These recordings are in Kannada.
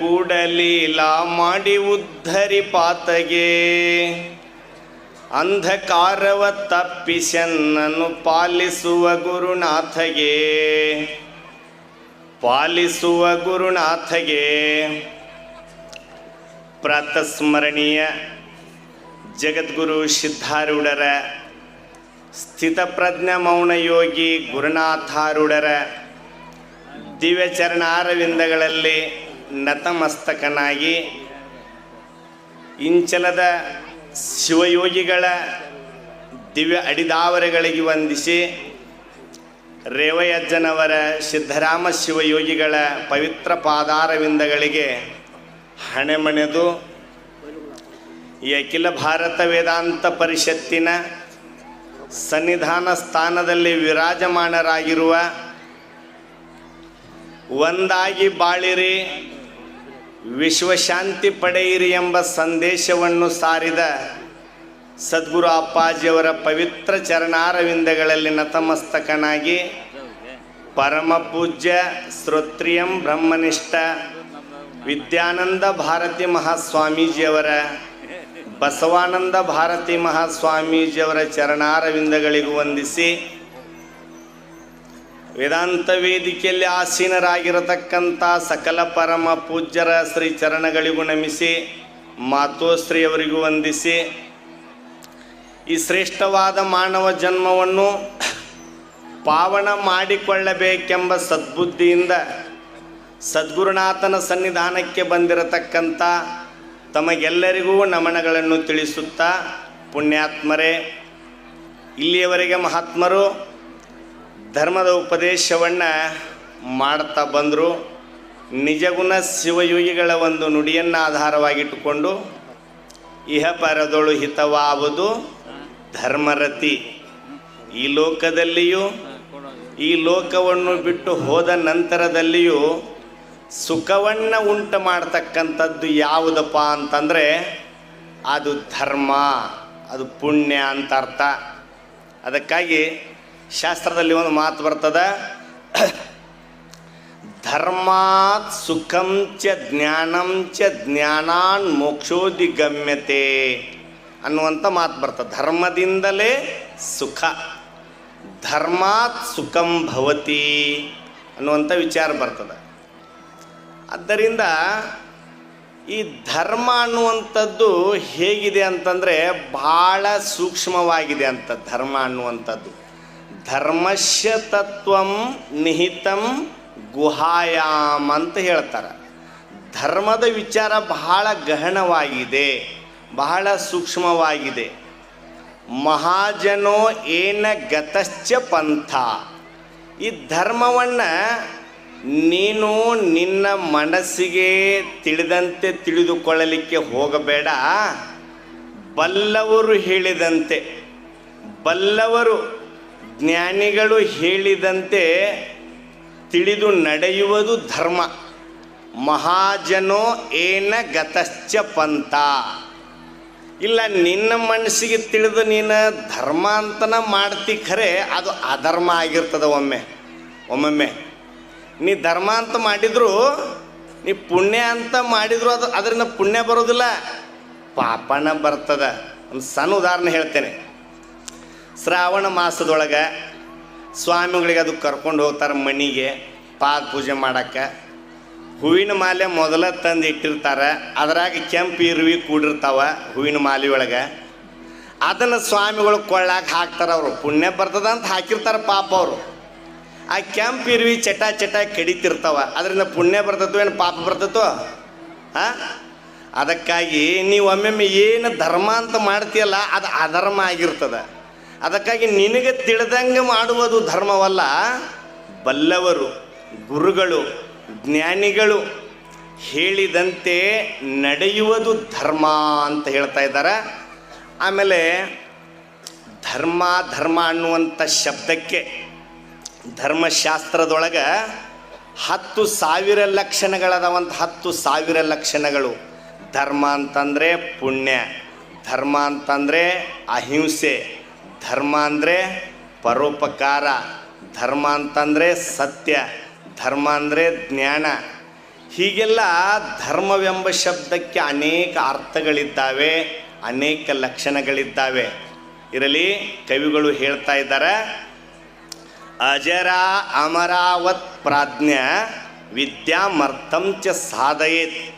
ಕೂಡಲೀಲ ಮಾಡಿ ಉದ್ಧರಿ ಪಾತಗೆ. ಅಂಧಕಾರವ ತಪ್ಪಿಸನ್ನನ್ನು ಪಾಲಿಸುವ ಗುರುನಾಥಗೆ. ಪಾಲಿಸುವ ಗುರುನಾಥಗೆ. ಪ್ರಾತಸ್ಮರಣೀಯ ಜಗದ್ಗುರು ಸಿದ್ಧಾರೂಢರ, ಸ್ಥಿತಪ್ರಜ್ಞ ಮೌನಯೋಗಿ ಗುರುನಾಥಾರೂಢರ ದಿವ್ಯ ಚರಣಾರವಿಂದಗಳಲ್ಲಿ ನತಮಸ್ತಕನಾಗಿ ಇಂಚಲದ ಶಿವಯೋಗಿಗಳ ದಿವ್ಯ ಅಡಿದಾವರೆಗಳಿಗೆ ವಂದಿಸಿ ರೇವಯಜ್ಜನವರ ಸಿದ್ಧರಾಮ ಶಿವಯೋಗಿಗಳ ಪವಿತ್ರ ಪಾದಾರವಿಂದಗಳಿಗೆ ಹಣೆಮಣೆದು ಈ ಅಖಿಲ ಭಾರತ ವೇದಾಂತ ಪರಿಷತ್ತಿನ ಸನ್ನಿಧಾನ ಸ್ಥಾನದಲ್ಲಿ ವಿರಾಜಮಾನರಾಗಿರುವ ಒಂದಾಗಿ ಬಾಳಿರಿ. ವಿಶ್ವಶಾಂತಿ ಪಡೆಯಿರಿ ಎಂಬ ಸಂದೇಶವನ್ನು ಸಾರಿದ ಸದ್ಗುರು ಅಪ್ಪಾಜಿಯವರ ಪವಿತ್ರ ಚರಣಾರವಿಂದಗಳಲ್ಲಿ ನತಮಸ್ತಕನಾಗಿ ಪರಮ ಪೂಜ್ಯ ಶ್ರೋತ್ರಿಯಂ ಬ್ರಹ್ಮನಿಷ್ಠ ವಿದ್ಯಾನಂದ ಭಾರತಿ ಮಹಾಸ್ವಾಮೀಜಿಯವರ, ಬಸವಾನಂದ ಭಾರತಿ ಮಹಾಸ್ವಾಮೀಜಿಯವರ ಚರಣಾರವಿಂದಗಳಿಗೂ ವಂದಿಸಿ ವೇದಾಂತ ವೇದಿಕೆಯಲ್ಲಿ ಆಸೀನರಾಗಿರತಕ್ಕಂಥ ಸಕಲ ಪರಮ ಪೂಜ್ಯರ ಶ್ರೀ ಚರಣಗಳಿಗೂ ನಮಿಸಿ, ಮಾತೋಶ್ರೀಯವರಿಗೂ ವಂದಿಸಿ, ಈ ಶ್ರೇಷ್ಠವಾದ ಮಾನವ ಜನ್ಮವನ್ನು ಪಾವನ ಮಾಡಿಕೊಳ್ಳಬೇಕೆಂಬ ಸದ್ಬುದ್ಧಿಯಿಂದ ಸದ್ಗುರುನಾಥನ ಸನ್ನಿಧಾನಕ್ಕೆ ಬಂದಿರತಕ್ಕಂಥ ತಮಗೆಲ್ಲರಿಗೂ ನಮನಗಳನ್ನು ತಿಳಿಸುತ್ತಾ, ಪುಣ್ಯಾತ್ಮರೇ, ಇಲ್ಲಿಯವರೆಗೆ ಮಹಾತ್ಮರು ಧರ್ಮದ ಉಪದೇಶವನ್ನು ಮಾಡ್ತಾ ಬಂದರು. ನಿಜಗುಣ ಶಿವಯೋಗಿಗಳ ಒಂದು ನುಡಿಯನ್ನು ಆಧಾರವಾಗಿಟ್ಟುಕೊಂಡು ಇಹಪರದೊಳು ಹಿತವಾವುದು ಧರ್ಮರತಿ. ಈ ಲೋಕದಲ್ಲಿಯೂ, ಈ ಲೋಕವನ್ನು ಬಿಟ್ಟು ಹೋದ ನಂತರದಲ್ಲಿಯೂ ಸುಖವನ್ನು ಉಂಟು ಮಾಡ್ತಕ್ಕಂಥದ್ದು ಯಾವುದಪ್ಪ ಅಂತಂದರೆ ಅದು ಧರ್ಮ, ಅದು ಪುಣ್ಯ ಅಂತ ಅರ್ಥ. ಅದಕ್ಕಾಗಿ ಶಾಸ್ತ್ರದಲ್ಲಿ ಒಂದು ಮಾತು ಬರ್ತದ. ಧರ್ಮಾತ್ ಸುಖಂ ಚ ಜ್ಞಾನಂ ಚ ಜ್ಞಾನಾನ್ ಮೋಕ್ಷೋದಿಗಮ್ಯತೆ ಅನ್ನುವಂಥ ಮಾತು ಬರ್ತದೆ. ಧರ್ಮದಿಂದಲೇ ಸುಖ. ಧರ್ಮಾತ್ ಸುಖಂ ಭವತಿ ಅನ್ನುವಂಥ ವಿಚಾರ ಬರ್ತದೆ. ಆದ್ದರಿಂದ ಈ ಧರ್ಮ ಅನ್ನುವಂಥದ್ದು ಹೇಗಿದೆ ಅಂತಂದರೆ ಭಾಳ ಸೂಕ್ಷ್ಮವಾಗಿದೆ ಅಂತ ಧರ್ಮ ಅನ್ನುವಂಥದ್ದು. ಧರ್ಮಶ್ಯ ತತ್ವಂ ನಿಹಿತಂ ಗುಹಾಯಾಮ್ ಅಂತ ಹೇಳ್ತಾರೆ. ಧರ್ಮದ ವಿಚಾರ ಬಹಳ ಗಹನವಾಗಿದೆ, ಬಹಳ ಸೂಕ್ಷ್ಮವಾಗಿದೆ. ಮಹಾಜನೋ ಏನ ಗತಶ್ಚ ಪಂಥ. ಈ ಧರ್ಮವನ್ನು ನೀನು ನಿನ್ನ ಮನಸ್ಸಿಗೆ ತಿಳಿದಂತೆ ತಿಳಿದುಕೊಳ್ಳಲಿಕ್ಕೆ ಹೋಗಬೇಡ. ಬಲ್ಲವರು ಹೇಳಿದಂತೆ, ಬಲ್ಲವರು ಜ್ಞಾನಿಗಳು ಹೇಳಿದಂತೆ ತಿಳಿದು ನಡೆಯುವುದು ಧರ್ಮ. ಮಹಾಜನೋ ಏನ ಗತಶ್ಚ ಪಂಥ. ಇಲ್ಲ, ನಿನ್ನ ಮನಸ್ಸಿಗೆ ತಿಳಿದು ನೀನು ಧರ್ಮ ಅಂತನ ಮಾಡ್ತಿ ಖರೆ, ಅದು ಅಧರ್ಮ ಆಗಿರ್ತದ ಒಮ್ಮೆ. ಒಮ್ಮೊಮ್ಮೆ. ನೀ ಧರ್ಮ ಅಂತ ಮಾಡಿದ್ರು, ನೀ ಪುಣ್ಯ ಅಂತ ಮಾಡಿದ್ರು ಅದು, ಅದರಿಂದ ಪುಣ್ಯ ಬರೋದಿಲ್ಲ. ಪಾಪನ ಬರ್ತದ. ಒಂದು ಸಣ್ಣ ಉದಾಹರಣೆ ಹೇಳ್ತೇನೆ. ಶ್ರಾವಣ ಮಾಸದೊಳಗೆ ಸ್ವಾಮಿಗಳಿಗೆ ಅದು ಕರ್ಕೊಂಡು ಹೋಗ್ತಾರೆ ಮನೆಗೆ, ಪಾದ ಪೂಜೆ ಮಾಡಕ್ಕೆ. ಹೂವಿನ ಮಾಲೆ ಮೊದಲ ತಂದು ಇಟ್ಟಿರ್ತಾರೆ, ಅದರಾಗ ಕೆಂಪು ಇರುವಿ ಕೂಡಿರ್ತಾವ ಹೂವಿನ ಮಾಲೆ ಒಳಗೆ. ಅದನ್ನು ಸ್ವಾಮಿಗಳು ಕೊಳ್ಳಾಕ ಹಾಕ್ತಾರೆ ಅವರು. ಪುಣ್ಯ ಬರ್ತದ ಅಂತ ಹಾಕಿರ್ತಾರೆ ಪಾಪ ಅವರು. ಆ ಕೆಂಪು ಇರುವಿ ಚಟ ಚಟ ಕಡಿತಿರ್ತಾವ, ಅದರಿಂದ ಪುಣ್ಯ ಬರ್ತದೋ ಏನು ಪಾಪ ಬರ್ತದೋ ಹಾಂ ಅದಕ್ಕಾಗಿ ನೀವು ಒಮ್ಮೊಮ್ಮೆ ಏನು ಧರ್ಮ ಅಂತ ಮಾಡ್ತೀಯಲ್ಲ, ಅದು ಅಧರ್ಮ ಆಗಿರ್ತದೆ. ಅದಕ್ಕಾಗಿ ನಿನಗೆ ತಿಳಿದಂಗೆ ಮಾಡುವುದು ಧರ್ಮವಲ್ಲ. ಬಲ್ಲವರು, ಗುರುಗಳು, ಜ್ಞಾನಿಗಳು ಹೇಳಿದಂತೆ ನಡೆಯುವುದು ಧರ್ಮ ಅಂತ ಹೇಳ್ತಾ ಇದ್ದಾರೆ. ಆಮೇಲೆ ಧರ್ಮ ಧರ್ಮ ಅನ್ನುವಂಥ ಶಬ್ದಕ್ಕೆ ಧರ್ಮಶಾಸ್ತ್ರದೊಳಗೆ ಹತ್ತು ಸಾವಿರ ಲಕ್ಷಣಗಳದಾವಂತ ಹತ್ತು ಸಾವಿರ ಲಕ್ಷಣಗಳು. ಧರ್ಮ ಅಂತಂದರೆ ಪುಣ್ಯ, ಧರ್ಮ ಅಂತಂದರೆ ಅಹಿಂಸೆ ಧರ್ಮ ಅಂದರೆ ಪರೋಪಕಾರ. ಧರ್ಮ ಅಂತಂದರೆ ಸತ್ಯ. ಧರ್ಮ ಅಂದರೆ ಜ್ಞಾನ. ಹೀಗೆಲ್ಲ ಧರ್ಮವೆಂಬ ಶಬ್ದಕ್ಕೆ ಅನೇಕ ಅರ್ಥಗಳಿದ್ದಾವೆ, ಅನೇಕ ಲಕ್ಷಣಗಳಿದ್ದಾವೆ. ಇರಲಿ, ಕವಿಗಳು ಹೇಳ್ತಾ ಇದ್ದಾರೆ, ಅಜರ ಅಮರಾವತ್ ಪ್ರಾಜ್ಞ ವಿದ್ಯಾಮರ್ಥಂ ಚ ಸಾಧಯೇತ್.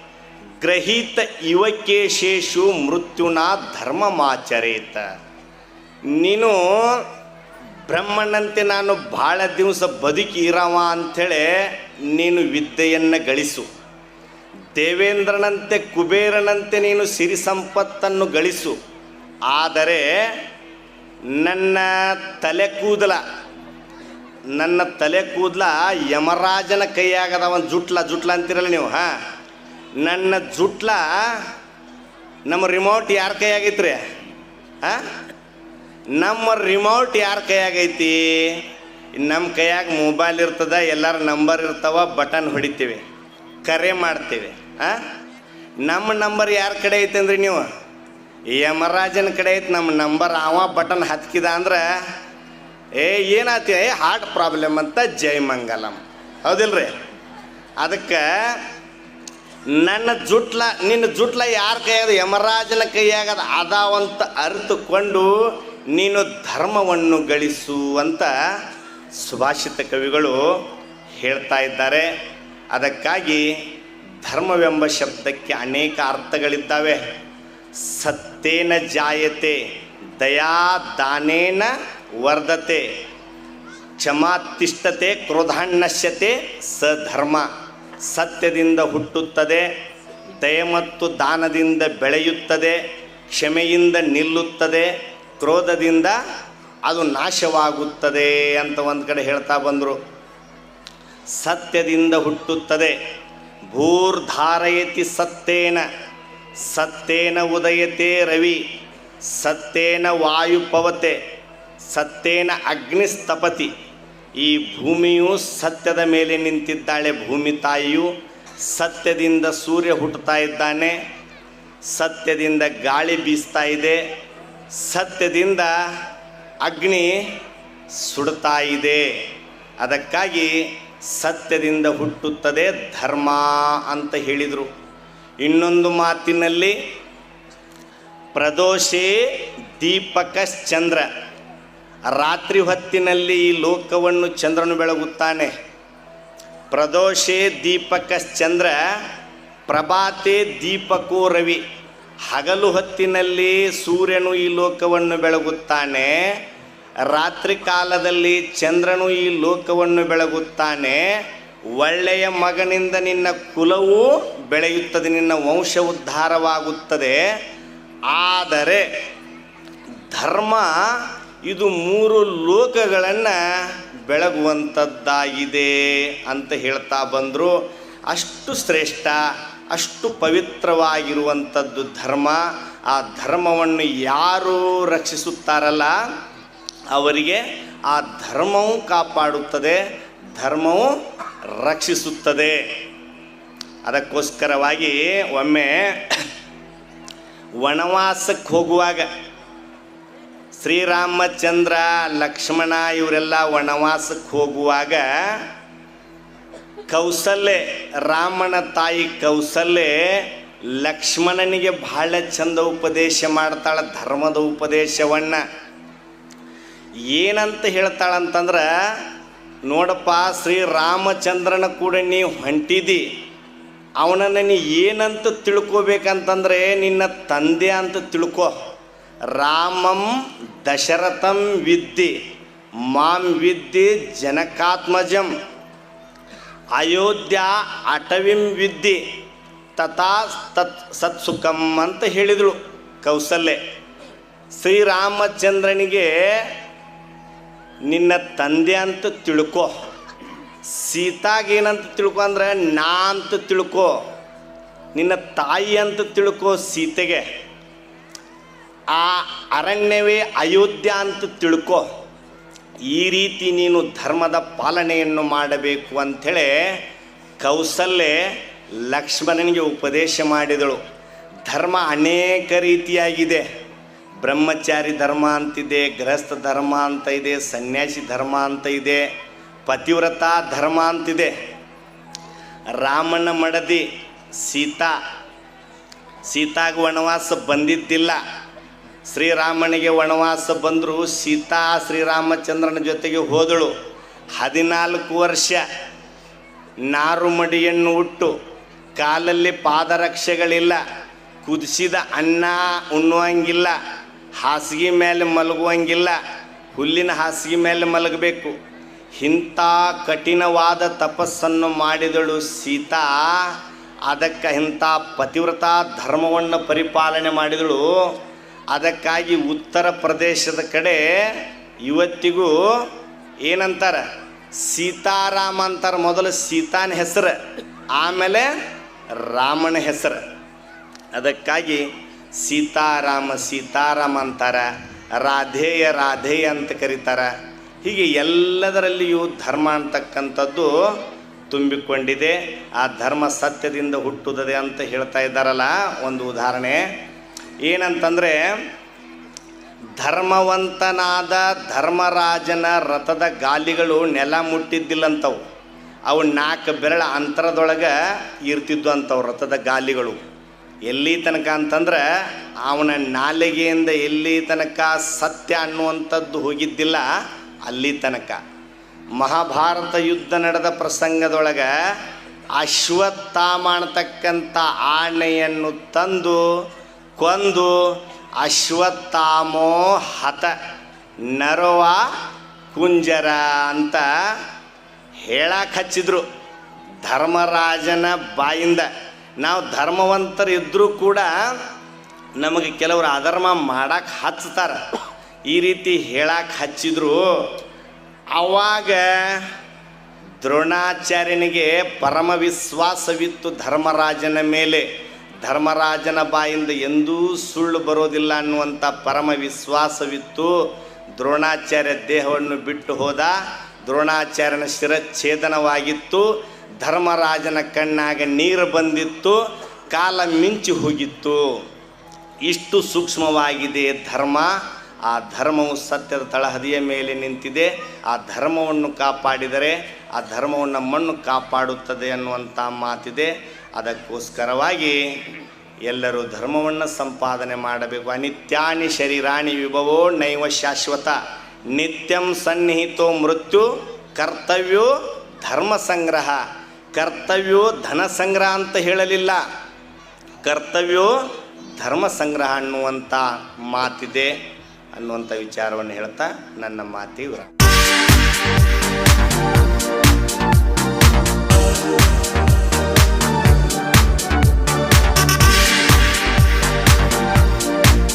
ಗ್ರಹೀತ ಯುವಕೇಶೇಷು ಮೃತ್ಯುನಾ ಧರ್ಮಮಾಚರೇತ. ನೀನು ಬ್ರಹ್ಮಣ್ಣಂತೆ ನಾನು ಭಾಳ ದಿವಸ ಬದುಕಿ ಇರವ ಅಂಥೇಳಿ ನೀನು ವಿದ್ಯೆಯನ್ನು ಗಳಿಸು. ದೇವೇಂದ್ರನಂತೆ ಕುಬೇರನಂತೆ ನೀನು ಸಿರಿ ಸಂಪತ್ತನ್ನು ಗಳಿಸು. ಆದರೆ ನನ್ನ ತಲೆ ಕೂದಲ, ನನ್ನ ತಲೆ ಕೂದಲ ಯಮರಾಜನ ಕೈಯಾಗದ ಒಂದು ಜುಟ್ಲ ಜುಟ್ಲ ಅಂತಿರಲ್ಲ ನೀವು, ಹಾಂ? ನನ್ನ ಜುಟ್ಲ ನಮ್ಮ ರಿಮೋಟ್ ಯಾರ ಕೈಯಾಗೈತ್ರಿ? ಹಾಂ? ನಮ್ಮ ರಿಮೋಟ್ ಯಾರ ಕೈಯಾಗೈತಿ ನಮ್ಮ ಕೈಯಾಗ ಮೊಬೈಲ್ ಇರ್ತದ, ಎಲ್ಲರ ನಂಬರ್ ಇರ್ತಾವ ಬಟನ್ ಹೊಡಿತೀವಿ. ಕರೆ ಮಾಡ್ತೀವಿ. ಆ? ನಮ್ಮ ನಂಬರ್ ಯಾರ ಕಡೆ ಐತೆ ಅಂದ್ರಿ ನೀವು? ಯಮರಾಜನ ಕಡೆ ಐತೆ ನಮ್ಮ ನಂಬರ್ ಅವ ಬಟನ್ ಹತ್ಕಿದ ಅಂದ್ರೆ, ಏ, ಏನಾತಿ? ಏ ಹಾರ್ಟ್ ಪ್ರಾಬ್ಲಮ್ ಅಂತ ಜೈ ಮಂಗಲಂ. ಹೌದಿಲ್ರಿ? ಅದಕ್ಕೆ, ನನ್ನ ಜುಟ್ಲ, ನಿನ್ನ ಜುಟ್ಲ ಯಾರ ಕೈಯಾಗದ ಯಮರಾಜನ ಕೈಯಾಗದ ಅದಾವಂತ ಅರಿತುಕೊಂಡು ನೀನು ಧರ್ಮವನ್ನು ಗಳಿಸು ಅಂತ ಸುಭಾಷಿತ ಕವಿಗಳು ಹೇಳ್ತಾ ಇದ್ದಾರೆ. ಅದಕ್ಕಾಗಿ ಧರ್ಮವೆಂಬ ಶಬ್ದಕ್ಕೆ ಅನೇಕ ಅರ್ಥಗಳಿದ್ದಾವೆ. ಸತ್ತೇನ ಜಾಯತೆ, ದಯಾ ದಾನೇನ ವರ್ಧತೆ, ಕ್ಷಮಾತಿಷ್ಠತೆ ಕ್ರೋಧಾನ್ನಶ್ಯತೆ ಸಧರ್ಮ ಸತ್ಯದಿಂದ ಹುಟ್ಟುತ್ತದೆ, ದಯ ಮತ್ತು ದಾನದಿಂದ ಬೆಳೆಯುತ್ತದೆ, ಕ್ಷಮೆಯಿಂದ ನಿಲ್ಲುತ್ತದೆ ಕ್ರೋಧದಿಂದ ಅದು ನಾಶವಾಗುತ್ತದೆ ಅಂತ ಒಂದು ಕಡೆ ಹೇಳ್ತಾ ಬಂದರು. ಸತ್ಯದಿಂದ ಹುಟ್ಟುತ್ತದೆ. ಭೂರ್ಧಾರಯತಿ ಸತ್ತೇನ. ಸತ್ತೇನ ಉದಯತೆ ರವಿ. ಸತ್ಯೇನ ವಾಯುಪವತೆ ಸತ್ತೇನ ಅಗ್ನಿಸ್ತಪತಿ ಈ ಭೂಮಿಯು ಸತ್ಯದ ಮೇಲೆ ನಿಂತಿದ್ದಾಳೆ ಭೂಮಿ ತಾಯಿಯು. ಸತ್ಯದಿಂದ ಸೂರ್ಯ ಹುಟ್ಟುತ್ತಾ ಇದ್ದಾನೆ. ಸತ್ಯದಿಂದ ಗಾಳಿ ಬೀಸ್ತಾ ಇದೆ. ಸತ್ಯದಿಂದ ಅಗ್ನಿ ಸುಡ್ತಾ ಇದೆ. ಅದಕ್ಕಾಗಿ ಸತ್ಯದಿಂದ ಹುಟ್ಟುತ್ತದೆ ಧರ್ಮ ಅಂತ ಹೇಳಿದರು. ಇನ್ನೊಂದು ಮಾತಿನಲ್ಲಿ, ಪ್ರದೋಷೇ ದೀಪಕಶ್ಚಂದ್ರ. ರಾತ್ರಿ ಹೊತ್ತಿನಲ್ಲಿ ಈ ಲೋಕವನ್ನು ಚಂದ್ರನು ಬೆಳಗುತ್ತಾನೆ. ಪ್ರದೋಷೇ ದೀಪಕಶ್ಚಂದ್ರ, ಪ್ರಭಾತೆ ದೀಪಕೋ ರವಿ. ಹಗಲು ಹೊತ್ತಿನಲ್ಲಿ ಸೂರ್ಯನು ಈ ಲೋಕವನ್ನು ಬೆಳಗುತ್ತಾನೆ, ರಾತ್ರಿ ಕಾಲದಲ್ಲಿ ಚಂದ್ರನು ಈ ಲೋಕವನ್ನು ಬೆಳಗುತ್ತಾನೆ, ಒಳ್ಳೆಯ ಮಗನಿಂದ ನಿನ್ನ ಕುಲವು ಬೆಳೆಯುತ್ತದೆ, ನಿನ್ನ ವಂಶ ಉದ್ಧಾರವಾಗುತ್ತದೆ ಆದರೆ ಧರ್ಮ ಇದು ಮೂರು ಲೋಕಗಳನ್ನು ಬೆಳಗುವಂಥದ್ದಾಗಿದೆ ಅಂತ ಹೇಳ್ತಾ ಬಂದರು. ಅಷ್ಟು ಶ್ರೇಷ್ಠ ಅಷ್ಟು ಪವಿತ್ರವಾಗಿರುವಂಥದ್ದು ಧರ್ಮ. ಆ ಧರ್ಮವನ್ನು ಯಾರು ರಕ್ಷಿಸುತ್ತಾರಲ್ಲ, ಅವರಿಗೆ ಆ ಧರ್ಮವು ಕಾಪಾಡುತ್ತದೆ, ಧರ್ಮವು ರಕ್ಷಿಸುತ್ತದೆ. ಅದಕ್ಕೋಸ್ಕರವಾಗಿ ಒಮ್ಮೆ ವನವಾಸಕ್ಕೆ ಹೋಗುವಾಗ ಶ್ರೀರಾಮಚಂದ್ರ, ಲಕ್ಷ್ಮಣ ಇವರೆಲ್ಲ ವನವಾಸಕ್ಕೆ ಹೋಗುವಾಗ ಕೌಸಲ್ಯ, ರಾಮನ ತಾಯಿ ಕೌಸಲ್ಯೆ ಲಕ್ಷ್ಮಣನಿಗೆ ಬಹಳ ಚಂದ ಉಪದೇಶ ಮಾಡ್ತಾಳೆ, ಧರ್ಮದ ಉಪದೇಶವನ್ನು. ಏನಂತ ಹೇಳ್ತಾಳಂತಂದ್ರೆ, ನೋಡಪ್ಪ ಶ್ರೀರಾಮಚಂದ್ರನ ಕೂಡ ನೀ ಹೊಂಟಿದಿ. ಅವನನ್ನು ನೀ ಏನಂತ ತಿಳ್ಕೊಬೇಕಂತಂದ್ರೆ, ನಿನ್ನ ತಂದೆ ಅಂತ ತಿಳ್ಕೊ. ರಾಮಂ ದಶರಥಂ ವಿದ್ಯೆ ಮಾಂ ವಿದ್ಯೆ ಜನಕಾತ್ಮಜಂ. ಅಯೋಧ್ಯ ಅಟವಿಂ ವಿದ್ಯೆ ತಥಾ ತತ್ ಸತ್ಸುಖಂ ಅಂತ ಹೇಳಿದಳು ಕೌಸಲ್ಯ. ಶ್ರೀರಾಮಚಂದ್ರನಿಗೆ ನಿನ್ನ ತಂದೆ ಅಂತ ತಿಳ್ಕೊ. ಸೀತಾಗೇನಂತ ತಿಳ್ಕೊ ಅಂದ್ರೆ ನಾ ಅಂತ ತಿಳ್ಕೊ. ನಿನ್ನ ತಾಯಿ ಅಂತ ತಿಳ್ಕೊ ಸೀತೆಗೆ. ಆ ಅರಣ್ಯವೇ ಅಯೋಧ್ಯ ಅಂತ ತಿಳ್ಕೊ. ಈ ರೀತಿ ನೀನು ಧರ್ಮದ ಪಾಲನೆಯನ್ನು ಮಾಡಬೇಕು ಅಂಥೇಳಿ ಕೌಸಲ್ಯೆ ಲಕ್ಷ್ಮಣನಿಗೆ ಉಪದೇಶ ಮಾಡಿದಳು. ಧರ್ಮ ಅನೇಕ ರೀತಿಯಾಗಿದೆ. ಬ್ರಹ್ಮಚಾರಿ ಧರ್ಮ ಅಂತಿದೆ ಗೃಹಸ್ಥ ಧರ್ಮ ಅಂತ ಇದೆ, ಸನ್ಯಾಸಿ ಧರ್ಮ ಅಂತ ಇದೆ, ಪತಿವ್ರತ ಧರ್ಮ ಅಂತಿದೆ ರಾಮನ ಮಡದಿ ಸೀತಾ, ಸೀತಾಗ ವನವಾಸ ಬಂದಿದ್ದಿಲ್ಲ. ಶ್ರೀರಾಮನಿಗೆ ವನವಾಸ ಬಂದರು ಸೀತಾ ಶ್ರೀರಾಮಚಂದ್ರನ ಜೊತೆಗೆ ಹೋದಳು. ಹದಿನಾಲ್ಕು ವರ್ಷ ನಾರುಮಡಿಯನ್ನು ಉಟ್ಟು ಕಾಲಲ್ಲಿ ಪಾದರಕ್ಷೆಗಳಿಲ್ಲ. ಕುದಿಸಿದ ಅನ್ನ ಉಣ್ಣುವಂಗಿಲ್ಲ. ಹಾಸಿಗೆ ಮೇಲೆ ಮಲಗುವಂಗಿಲ್ಲ. ಹುಲ್ಲಿನ ಹಾಸಿಗೆ ಮೇಲೆ ಮಲಗಬೇಕು. ಇಂಥ ಕಠಿಣವಾದ ತಪಸ್ಸನ್ನು ಮಾಡಿದಳು ಸೀತಾ. ಅದಕ್ಕೆ ಇಂಥ ಪತಿವ್ರತ ಧರ್ಮವನ್ನು ಪರಿಪಾಲನೆ ಮಾಡಿದಳು. ಅದಕ್ಕಾಗಿ ಉತ್ತರ ಪ್ರದೇಶದ ಕಡೆ ಇವತ್ತಿಗೂ ಏನಂತಾರ? ಸೀತಾರಾಮ ಅಂತಾರೆ ಮೊದಲು ಸೀತಾನ ಹೆಸರು, ಆಮೇಲೆ ರಾಮನ ಹೆಸರು. ಅದಕ್ಕಾಗಿ ಸೀತಾರಾಮ ಸೀತಾರಾಮ ಅಂತಾರೆ, ರಾಧೇಯ ರಾಧೇಯ ಅಂತ ಕರೀತಾರ. ಹೀಗೆ ಎಲ್ಲದರಲ್ಲಿಯೂ ಧರ್ಮ ಅಂತಕ್ಕಂಥದ್ದು ತುಂಬಿಕೊಂಡಿದೆ. ಆ ಧರ್ಮ ಸತ್ಯದಿಂದ ಹುಟ್ಟುತ್ತದೆ ಅಂತ ಹೇಳ್ತಾ ಇದ್ದಾರಲ್ಲ, ಒಂದು ಉದಾಹರಣೆ. ಏನಂತಂದರೆ ಧರ್ಮವಂತನಾದ ಧರ್ಮರಾಜನ ರಥದ ಗಾಲಿಗಳು ನೆಲ ಮುಟ್ಟಿದ್ದಿಲ್ಲಂತವು. ಅವು ನಾಲ್ಕು ಬೆರಳ ಅಂತರದೊಳಗೆ ಇರ್ತಿದ್ವು ಅಂಥವು ರಥದ ಗಾಲಿಗಳು. ಎಲ್ಲಿ ತನಕ ಅಂತಂದ್ರೆ ಅವನ ನಾಲಿಗೆಯಿಂದ ಎಲ್ಲಿ ತನಕ ಸತ್ಯ ಅನ್ನುವಂಥದ್ದು ಹೋಗಿದ್ದಿಲ್ಲ, ಅಲ್ಲಿ ತನಕ. ಮಹಾಭಾರತ ಯುದ್ಧ ನಡೆದ ಪ್ರಸಂಗದೊಳಗೆ ಅಶ್ವತ್ಥಾಮ ಅನ್ನತಕ್ಕಂಥ ಆನೆಯನ್ನು ತಂದು ಕೊಂದು ಅಶ್ವತ್ಥಾಮೋ ಹತ ನರವ ಕುಂಜರ ಅಂತ ಹೇಳಕ್ಕೆ ಹಚ್ಚಿದ್ರು ಧರ್ಮರಾಜನ ಬಾಯಿಂದ. ನಾವು ಧರ್ಮವಂತರು ಇದ್ದರೂ ಕೂಡ ನಮಗೆ ಕೆಲವರು ಅಧರ್ಮ ಮಾಡಕ್ಕೆ ಹಚ್ತಾರೆ. ಈ ರೀತಿ ಹೇಳಕ್ಕೆ ಹಚ್ಚಿದ್ರು. ಆವಾಗ ದ್ರೋಣಾಚಾರ್ಯನಿಗೆ ಪರಮ ವಿಶ್ವಾಸವಿತ್ತು ಧರ್ಮರಾಜನ ಮೇಲೆ. ಧರ್ಮರಾಜನ ಬಾಯಿಂದ ಎಂದೂ ಸುಳ್ಳು ಬರೋದಿಲ್ಲ ಅನ್ನುವಂಥ ಪರಮ ವಿಶ್ವಾಸವಿತ್ತು. ದ್ರೋಣಾಚಾರ್ಯ ದೇಹವನ್ನು ಬಿಟ್ಟು ಹೋದ ದ್ರೋಣಾಚಾರ್ಯನ ಶಿರಚ್ಛೇದನವಾಗಿತ್ತು. ಧರ್ಮರಾಜನ ಕಣ್ಣಾಗ ನೀರು ಬಂದಿತ್ತು, ಕಾಲ ಮಿಂಚಿ ಹೋಗಿತ್ತು. ಇಷ್ಟು ಸೂಕ್ಷ್ಮವಾಗಿದೆ ಧರ್ಮ. ಆ ಧರ್ಮವು ಸತ್ಯದ ತಳಹದಿಯ ಮೇಲೆ ನಿಂತಿದೆ. ಆ ಧರ್ಮವನ್ನು ಕಾಪಾಡಿದರೆ, ಆ ಧರ್ಮವನ್ನು ಮಣ್ಣು ಕಾಪಾಡುತ್ತದೆ ಅನ್ನುವಂಥ ಮಾತಿದೆ. ಅದಕ್ಕೋಸ್ಕರವಾಗಿ ಎಲ್ಲರೂ ಧರ್ಮವನ್ನು ಸಂಪಾದನೆ ಮಾಡಬೇಕು. ಅನಿತ್ಯಾನಿ ಶರೀರಾಣಿ ವಿಭವೋ ನೈವ ಶಾಶ್ವತ. ನಿತ್ಯಂ ಸನ್ನಿಹಿತೋ ಮೃತ್ಯು ಕರ್ತವ್ಯೋ ಧರ್ಮ ಸಂಗ್ರಹ. ಕರ್ತವ್ಯೋ ಧನ ಸಂಗ್ರಹ ಅಂತ ಹೇಳಲಿಲ್ಲ. ಕರ್ತವ್ಯೋ ಧರ್ಮ ಸಂಗ್ರಹ ಅನ್ನುವಂಥ ಮಾತಿದೆ ಅನ್ನುವಂಥ ವಿಚಾರವನ್ನು ಹೇಳ್ತಾ ನನ್ನ ಮಾತಿ.